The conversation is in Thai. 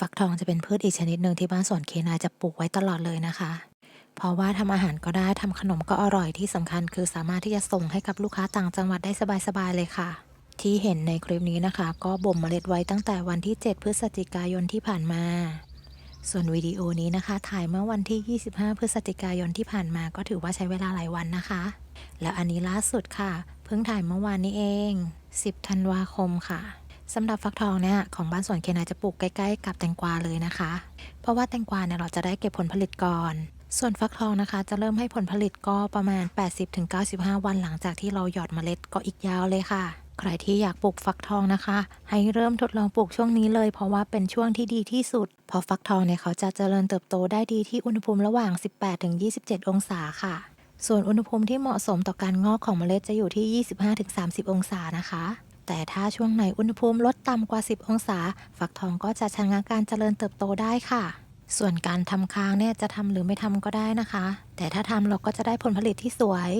ฟักทองจะเป็นพืชอีกชนิดหนึ่งที่บ้านสวนเคนายจะปลูกไว้ตลอดเลยนะคะ เพราะว่าทำอาหารก็ได้ทำขนมก็อร่อยที่สำคัญ คือสามารถที่จะส่งให้กับลูกค้าต่างจังหวัดได้สบายๆเลยค่ะ ที่เห็นในคลิปนี้นะคะ ก็บ่มเมล็ดไว้ตั้งแต่วันที่ 7 พฤศจิกายนที่ผ่านมา ส่วนวิดีโอนี้นะคะ ถ่ายเมื่อวันที่ 25 พฤศจิกายนที่ผ่านมา ก็ถือว่าใช้เวลาหลายวันนะคะ แล้วอันนี้ล่าสุดค่ะ เพิ่งถ่ายเมื่อวานนี้เอง 10 ธันวาคมค่ะ สำหรับฟักทองเนี่ยของบ้านสวนเคนายจะปลูกใกล้ ๆ กับแตงกวาเลยนะคะ เพราะว่าแตงกวาเนี่ยเราจะได้เก็บผลผลิตก่อน ส่วนฟักทองนะคะ จะเริ่มให้ผลผลิตก็ประมาณ 80-95 วันหลังจากที่เราหยอดเมล็ดก็อีกยาวเลยค่ะ ใครที่อยากปลูกฟักทองนะคะ ให้เริ่มทดลองปลูกช่วงนี้เลย เพราะว่าเป็นช่วงที่ดีที่สุด เพราะฟักทองเนี่ยเขาจะเจริญเติบโตได้ดีที่อุณหภูมิระหว่าง 18-27 องศาค่ะ ส่วนอุณหภูมิที่เหมาะสมต่อการงอกของเมล็ดจะอยู่ที่ 25-30 องศานะคะ แต่ถ้าช่วงไหนอุณหภูมิลดต่ำกว่า 10 องศา ฟักทองก็จะชะงักการเจริญเติบโตได้ค่ะ ส่วนการทำค้างเนี่ยจะทำหรือไม่ทำก็ได้นะคะ แต่ถ้าทำเราก็จะได้ผลผลิตที่สวย